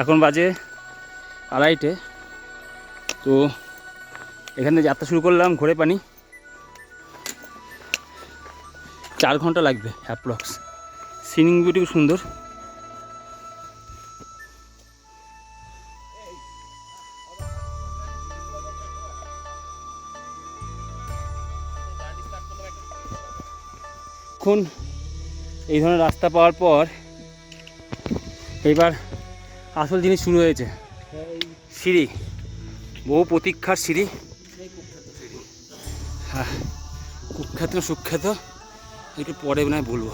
এখন বাজে আড়াইটে। তো এখানে যাত্রা শুরু করলাম ঘোরে পানি। চার ঘণ্টা লাগবে অ্যাপ্রক্স সিনিং বিউটি সুন্দর। এখন এই ধরনের রাস্তা পাওয়ার পর এবার আসল জিনিস শুরু হয়েছে। সিঁড়ি। বহু প্রতীক্ষার সিঁড়ি। হ্যাঁ কুখ্যাত সুখ্যাত, একটু পরে নয় বলব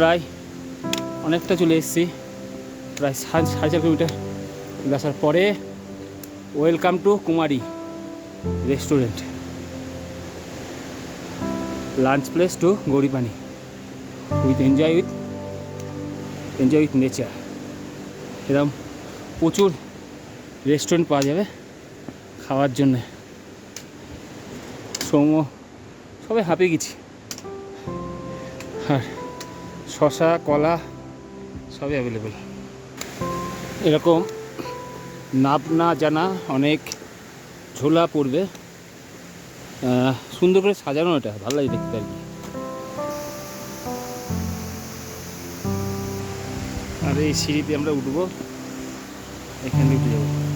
প্রায় অনেকটা চলে এসেছি, প্রায় সাড়ে সাড়ে চার কিলোমিটার আসার পরে welcome to Kumari restaurant. Lunch place to Ghorepani with enjoy with enjoy with nature. এরকম প্রচুর রেস্টুরেন্ট পাওয়া যাবে খাওয়ার জন্যে। সৌম্য, সবাই হাঁপিয়ে গেছি। আর শশা, কলা, সবই অ্যাভেলেবেল এরকম নাপ না জানা অনেক ঝোলা পড়বে। সুন্দর করে সাজানো এটা, ভালো লাগে দেখতে আর কি। আর এই সিঁড়িতে আমরা উঠবো, এখানে উঠে যাব।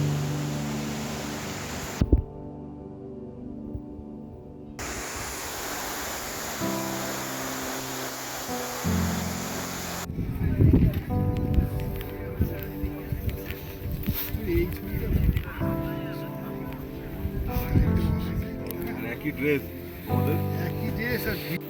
একই ড্রেস আমাদের একই ড্রেস আর এই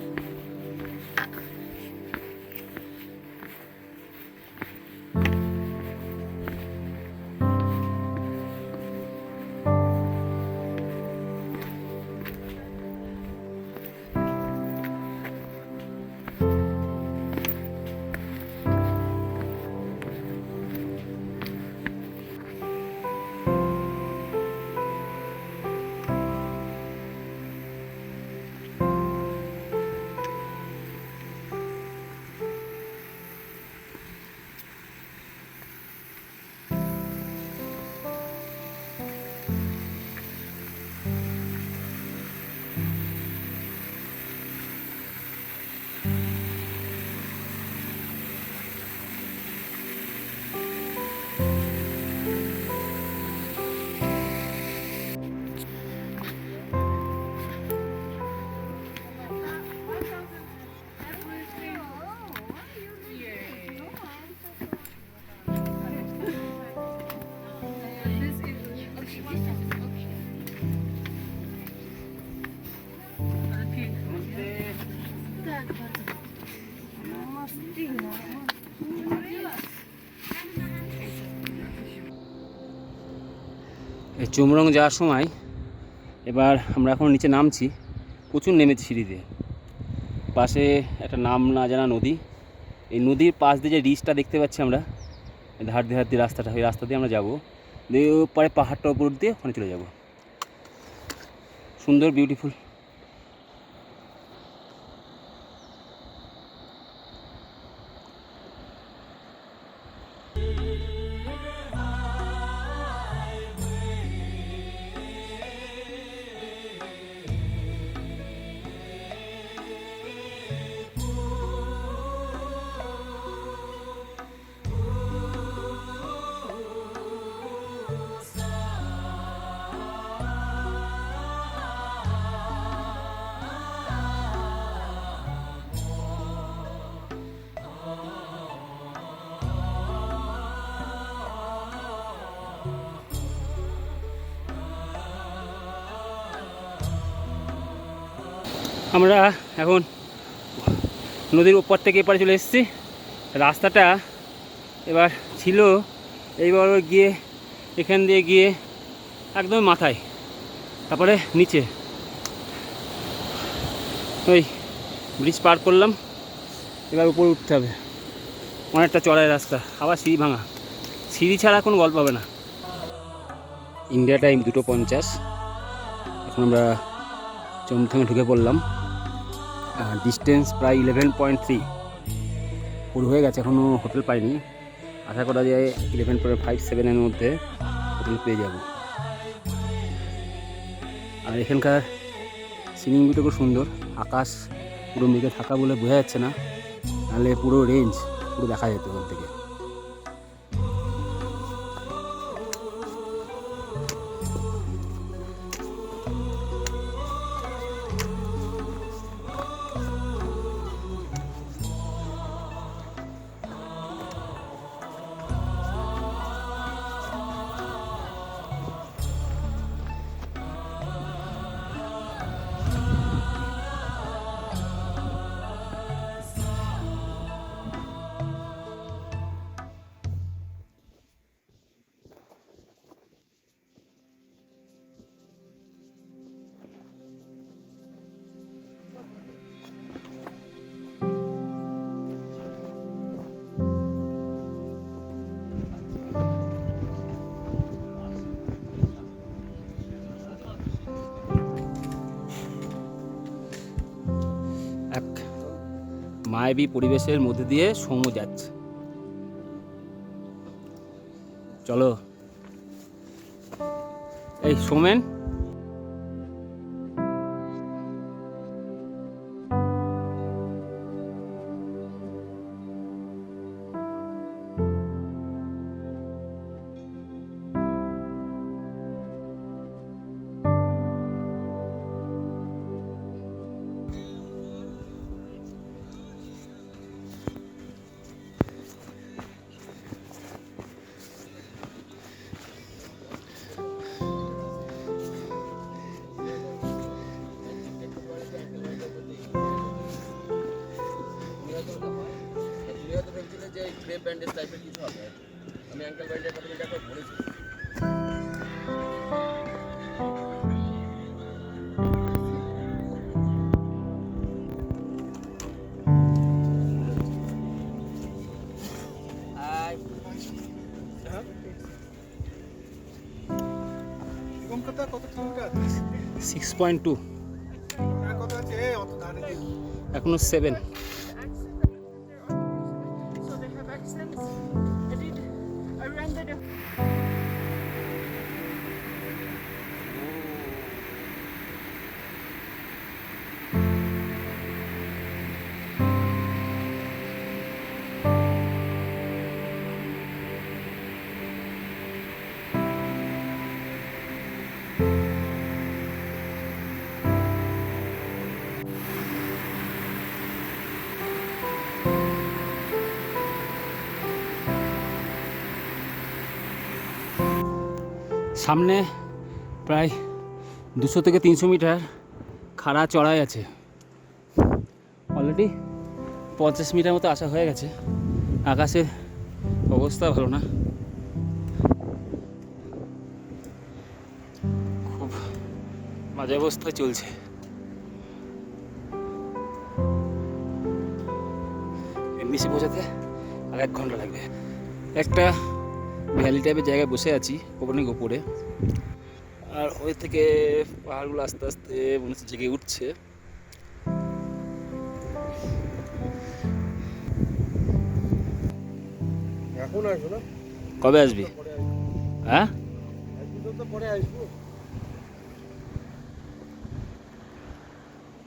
চুমরং যাওয়ার সময় এবার আমরা এখন নিচে নামছি, প্রচুর নেমেছি সিঁড়িতে পাশে একটা নাম না জানা নদী। এই নদীর পাশ দিয়ে যে রিচটা দেখতে পাচ্ছি আমরা ধার দিয়ে ধার দিয়ে রাস্তাটা ওই রাস্তা দিয়ে আমরা যাব। দিয়ে পরে পাহাড়টা উপর দিয়ে ওখানে চলে যাব। সুন্দর বিউটিফুল আমরা এখন নদীর ওপর থেকে এপারে চলে এসেছি। রাস্তাটা এবার ছিল, এইবার গিয়ে এখান দিয়ে গিয়ে একদম মাথায়, তারপরে নিচে। ওই ব্রিজ পার করলাম, এবার উপরে উঠতে হবে। অনেকটা চড়াই রাস্তা, আবার সিঁড়ি ভাঙা। সিঁড়ি ছাড়া কোনো গল্প হবে না। ইন্ডিয়া টাইম দুটো পঞ্চাশ। এখন আমরা চমথমে ঢুকে পড়লাম। ডিস্টেন্স প্রায় ইলেভেন পয়েন্ট থ্রি পুরো হয়ে গেছে এখনও হোটেল পাইনি। আশা করা যায় ইলেভেন পয়েন্ট ফাইভ সেভেনের মধ্যে হোটেল পেয়ে যাব। আর এখানকার সিনিং ভিউটা খুব সুন্দর। আকাশ পুরো মেঘে থাকা বলে বোঝা যাচ্ছে না। নাহলে পুরো রেঞ্জ পুরো দেখা যেত ওখান থেকে। মায়াবী পরিবেশের মধ্যে দিয়ে সমু যাচ্ছে। চলো। এই সোমেন কলকাতা কত কিলোমিটার? সিক্স পয়েন্ট টু আর কত আছে এই অত ধারে দেখি এখনও সেভেন সামনে প্রায় দুশো থেকে তিনশো মিটার খাড়া চড়াই আছে। অলরেডি পঞ্চাশ মিটার মতো আসা হয়ে গেছে। আকাশের অবস্থা ভালো না। খুব বাজে অবস্থায় চলছে। এমবিসি পৌঁছাতে আর এক ঘণ্টা লাগবে। একটা ভ্যালি টাইপের জায়গায় বসে আছি অনেক উপরে আর ওই থেকে পাহাড়গুলো আস্তে আস্তে মনে হচ্ছে জেগে উঠছে। কবে আসবি? হ্যাঁ?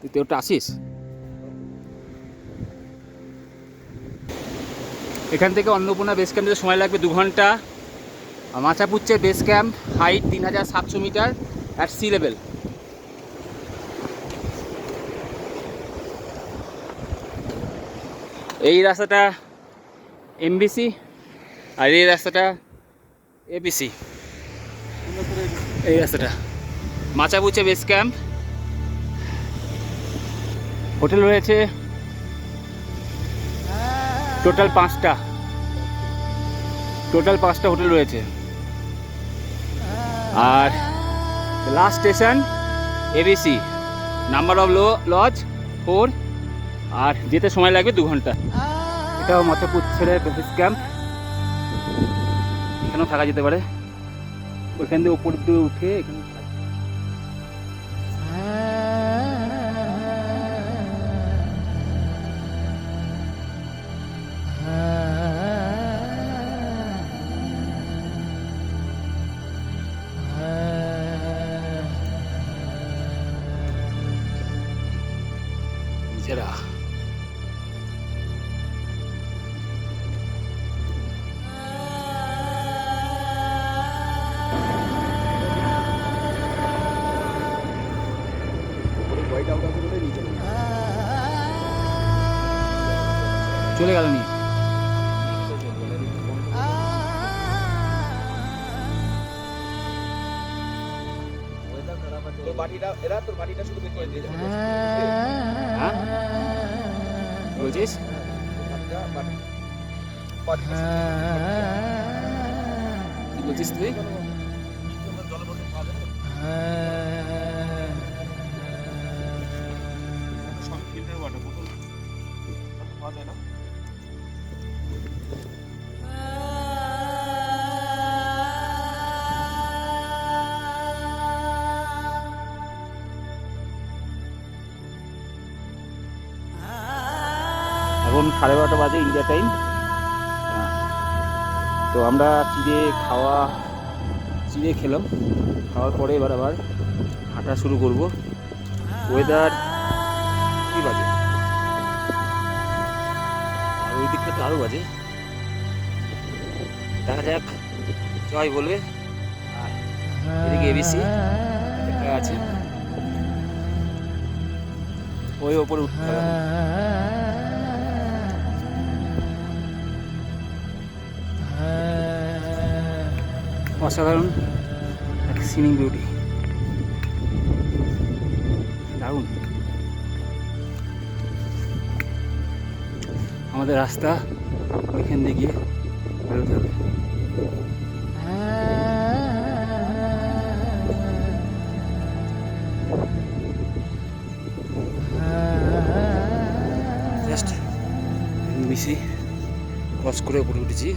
তুই তো ওটা আসিস? এখান থেকে অন্নপূর্ণা বেস ক্যাম্প সময় লাগবে দু ঘণ্টা। আর মাচাপুচ্চের বেস ক্যাম্প হাইট তিন হাজার সাতশো মিটার অ্যাট সি লেভেল এই রাস্তাটা এমবিসি আর এই রাস্তাটা এবিসি এই রাস্তাটা মাচাপুচ্ছে বেস ক্যাম্প হোটেল রয়েছে টোটাল পাঁচটা। টোটাল পাঁচটা হোটেল রয়েছে। আর last station ABC number of lodge four আর যেতে সময় লাগবে দু ঘণ্টা। এটাও মতপুর ছেড়ে বেস ক্যাম্প এখানেও থাকা যেতে পারে। ওইখান দিয়ে উপর দিয়ে উঠে এখানে কি বলছিস তুই? এখন সাড়ে বারোটা বাজে ইন্ডিয়া টাইম তো আমরা চিড়ে খাওয়া, চিড়ে খেলাম। খাওয়ার পরে এবার আবার হাঁটা শুরু করব। ওয়েদার কি বাজে? আর ওই দিকটা তো আরও বাজে। দেখা যাক, জয় বলবে। এদিকে এবিসি আছে। ওই ওপরে উঠতে অসাধারণ এক সিনিং বিউটি দারুণ। আমাদের রাস্তা ওইখান দিয়ে গিয়ে বেরোতে হবে। মিশি ক্রস করে উপরে উঠেছি।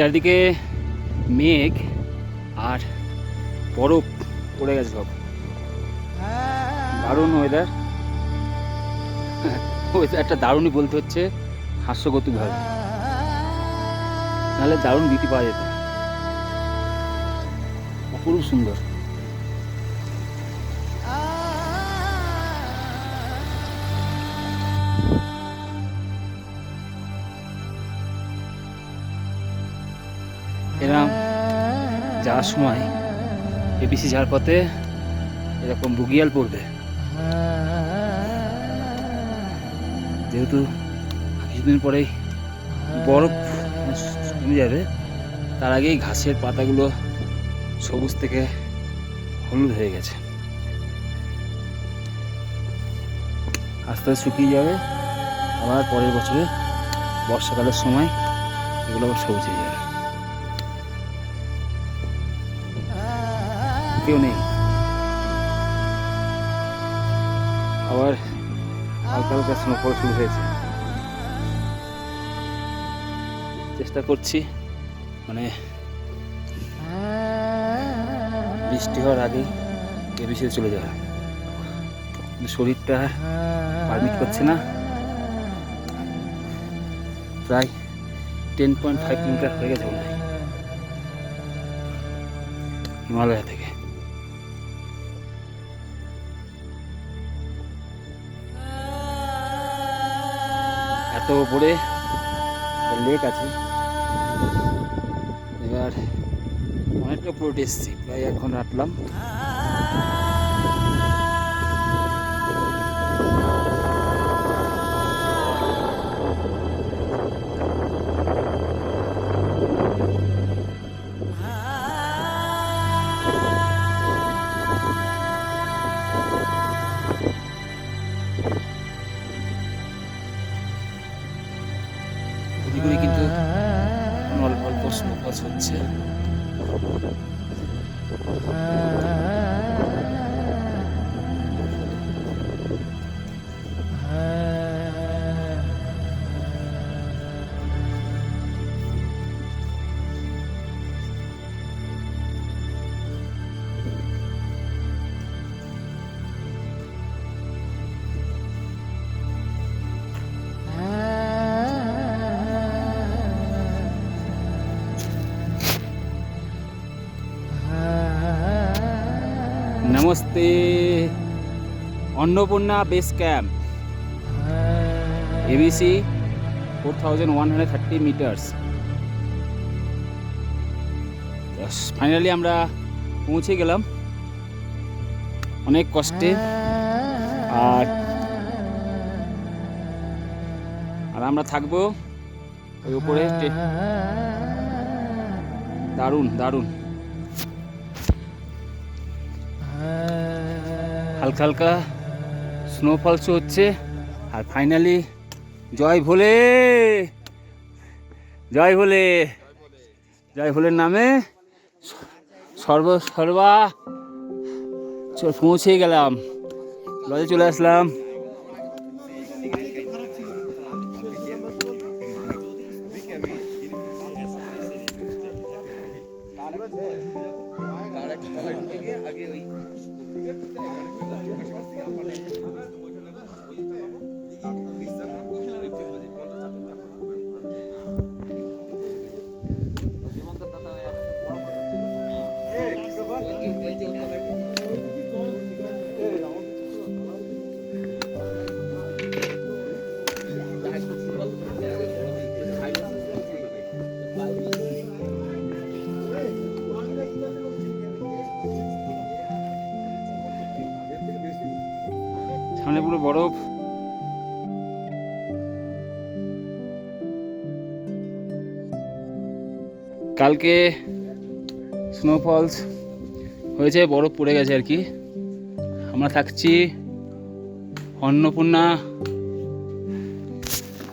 চারিদিকে মেঘ আর বরফ পড়ে গেছে সব। দারুণ ওয়েদার ওয়েদারটা দারুণই বলতে হচ্ছে হাস্যগতিকভাবে নাহলে দারুণ দিতে পাওয়া যেত। অপরূপ সুন্দর। যাওয়ার সময় এবিসি পথে এরকম বুগিয়াল পড়বে। যেহেতু কিছুদিন পরেই বরফ কমে যাবে, তার আগেই ঘাসের পাতাগুলো সবুজ থেকে হলুদ হয়ে গেছে। আস্তে আস্তে শুকিয়ে যাবে। আবার পরের বছরে বর্ষাকালের সময় এগুলো আবার সবুজ হয়ে যাবে। কেউ নেই। আবার হালকা হালকা স্নোফল শুরু হয়েছে। চেষ্টা করছি মানে বৃষ্টি হওয়ার আগেই এবিসিতে চলে যাওয়া। শরীরটা পারমিট করছে না। প্রায় টেন পয়েন্ট ফাইভ কিলোমিটার হয়ে গেছে হিমালয় থেকে। এত উপরে লেক আছে। এবার অনেকটা উপরে এসেছি প্রায় এখন হাঁটলাম namaste. Annapurna base camp. ABC four thousand one hundred thirty metres. Finally আমরা পৌঁছে গেলাম। অনেক কষ্টে। আর আর আমরা থাকব ওই উপরে দারুণ দারুণ। হালকা হালকা স্নোফলস হচ্ছে। আর ফাইনালি জয় ভোলে! জয় ভোলে! জয় ভোলের নামে সর্ব সর্বা পৌঁছে গেলাম। লজে চলে আসলাম। কালকে স্নোফলস হয়েছে, বরফ পড়ে গেছে আর কি। আমরা থাকছি Annapurna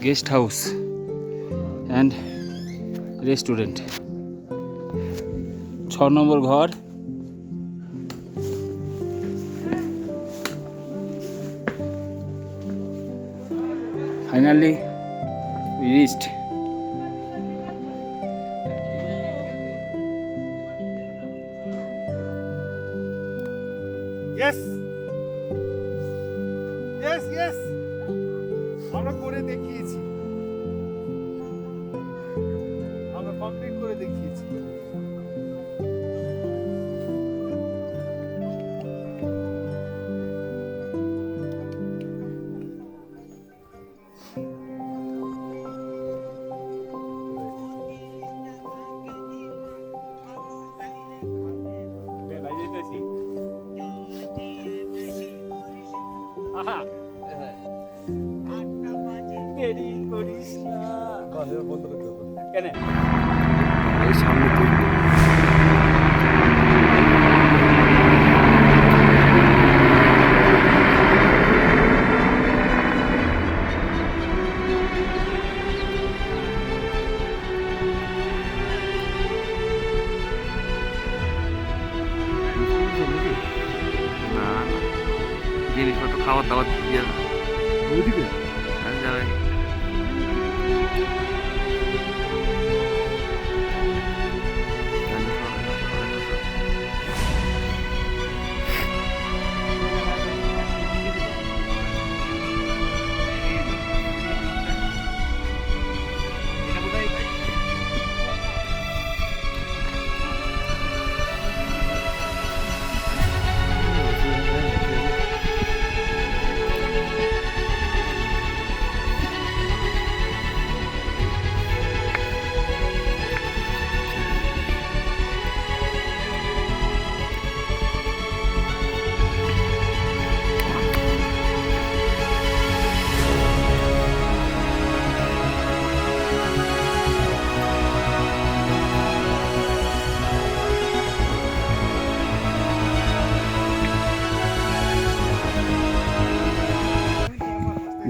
guest house and restaurant ছ নম্বর ঘর। ফাইনালি রিচড বন্ধ করতে হবে কেন? এই সামনে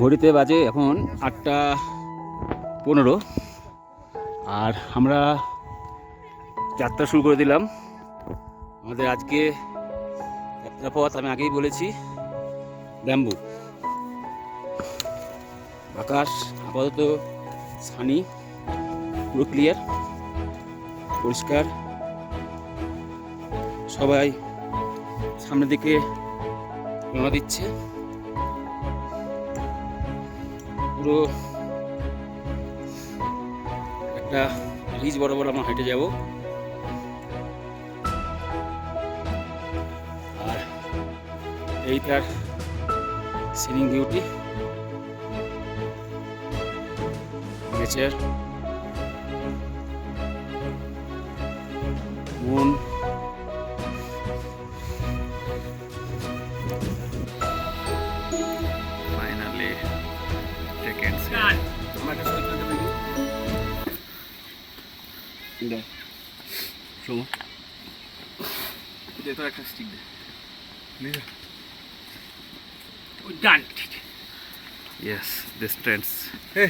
ঘড়িতে বাজে এখন আটটা পনেরো। আর আমরা যাত্রা শুরু করে দিলাম। আমাদের আজকে যাত্রাপথ আমি আগেই বলেছি, ব্যাম্বু। আকাশ আপাতত সানি, পুরো ক্লিয়ার পরিষ্কার। সবাই সামনের দিকে রওনা দিচ্ছে। পুরো একটা রিজ বরাবর আমরা হেঁটে যাব। আর এই তার সিনিং বিউটি নেচার মন একটা stick they done yes this Trends Hey.